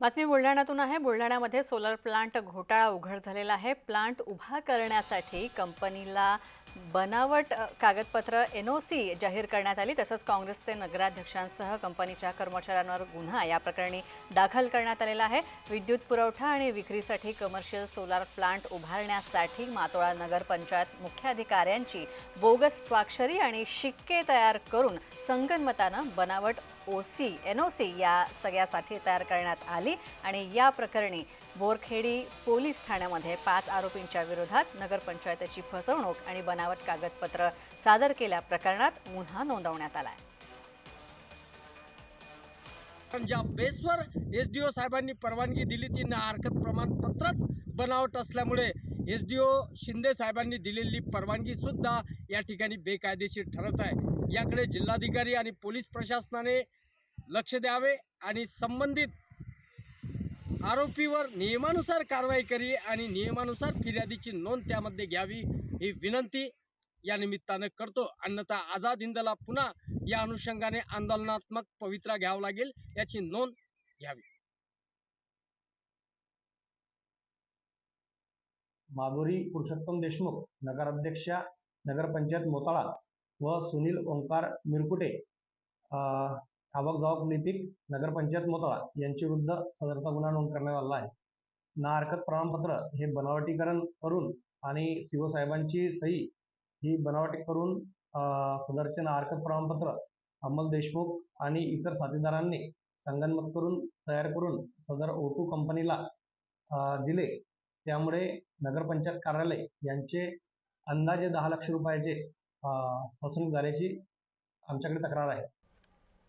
बातमी बुलढाण्यातून आहे. बुलढाण्यामध्ये सोलर प्लांट घोटाळा उघड झालेला आहे. प्लांट उभा करण्यासाठी कंपनीला बनावट कागदपत्र एन ओ सी जाहीर करण्यात आली. तसंच काँग्रेसचे नगराध्यक्षांसह कंपनीच्या कर्मचाऱ्यांवर गुन्हा या प्रकरणी दाखल करण्यात आलेला आहे. विद्युत पुरवठा आणि विक्रीसाठी कमर्शियल सोलार प्लांट उभारण्यासाठी मातोळा नगरपंचायत मुख्याधिकाऱ्यांची बोगस स्वाक्षरी आणि शिक्के तयार करून संगनमतानं बनावट O C N O C या सगळ्यासाठी तयार करण्यात आली आणि या प्रकरणी बोरखेडी पोलीस ठाण्यामध्ये पाच आरोपींच्या विरोधात नगरपंचायतीची फसवणूक आणि बनावट कागदपत्र सादर केल्या प्रकरणात गुन्हा नोंदवण्यात आला आहे पण ज्या बेसवर एस डी ओ साहेबांनी परवानगी दिली ती ना हरकत प्रमाणपत्रच बनावट असल्यामुळे एस डी ओ शिंदे साहेबांनी दिलेली परवानगी सुद्धा या ठिकाणी बेकायदेशीर ठरत आहे. याकडे जिल्हाधिकारी आणि पोलीस प्रशासनाने लक्ष द्यावे आणि संबंधित आरोपीवर नियमानुसार कारवाई करी आणि नियमानुसार फिर्यादीची नोंद त्यामध्ये घ्यावी ही विनंती या निमित्तानं करतो. अन्यथा आझाद हिंदला पुन्हा या अनुषंगाने आंदोलनात्मक पवित्रा घ्यावा लागेल याची नोंद घ्यावी. माधुरी पुरुषोत्तम देशमुख नगराध्यक्षा नगरपंचायत मोताळा व सुनील ओंकार मिरकुटे आवक जावक लिपिक नगरपंचायत मोताळा यांच्या विरुद्ध सदरचा गुन्हा नोंद करण्यात आला आहे. ना हरकत प्रमाणपत्र हे बनावटीकरण करून आणि सीओ साहेबांची सही ही बनावटी करून सदरचे ना हरकत प्रमाणपत्र अमल देशमुख आणि इतर साथीदारांनी संगनमत करून तयार करून सदर ओ टू कंपनीला दिले. त्यामुळे नगरपंचायत कार्यालय यांचे अंदाजे दहा लक्ष रुपयाचे फसवणूक झाल्याची आमच्याकडे तक्रार आहे.